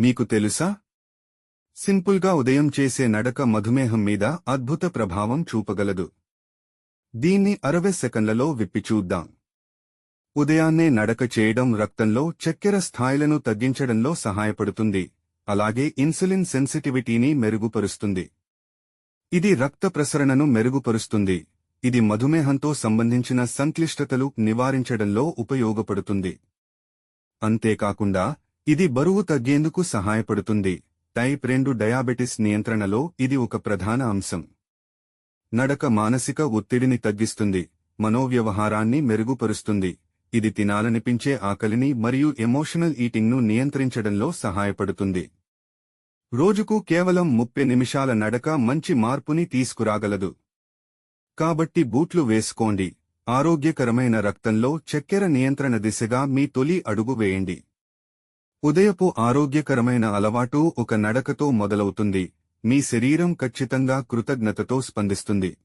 మీకు తెలుసా? సింపుల్గా ఉదయం చేసే నడక మధుమేహం మీద అద్భుత ప్రభావం చూపగలదు. దీన్ని అరవై సెకండ్లలో విప్పి చూద్దాం. ఉదయాన్నే నడక చేయడం రక్తంలో చక్కెర స్థాయిలను తగ్గించడంలో సహాయపడుతుంది. అలాగే ఇన్సులిన్ సెన్సిటివిటీని మెరుగుపరుస్తుంది. ఇది రక్త ప్రసరణను మెరుగుపరుస్తుంది. ఇది మధుమేహంతో సంబంధించిన సంక్లిష్టతలు నివారించడంలో ఉపయోగపడుతుంది. అంతేకాకుండా ఇది బరువు తగ్గేందుకు సహాయపడుతుంది. టైప్ రెండు డయాబెటిస్ నియంత్రణలో ఇది ఒక ప్రధాన అంశం. నడక మానసిక ఒత్తిడిని తగ్గిస్తుంది. మనోవ్యవహారాన్ని మెరుగుపరుస్తుంది. ఇది తినాలనిపించే ఆకలిని మరియు ఎమోషనల్ ఈటింగ్ను నియంత్రించడంలో సహాయపడుతుంది. రోజుకు కేవలం ముప్పై నిమిషాల నడక మంచి మార్పుని తీసుకురాగలదు. కాబట్టి బూట్లు వేసుకోండి. ఆరోగ్యకరమైన రక్తంలో చక్కెర నియంత్రణ దిశగా మీ తొలి అడుగు వేయండి. ఉదయపు ఆరోగ్యకరమైన అలవాటు ఒక నడకతో మొదలవుతుంది. మీ శరీరం ఖచ్చితంగా కృతజ్ఞతతో స్పందిస్తుంది.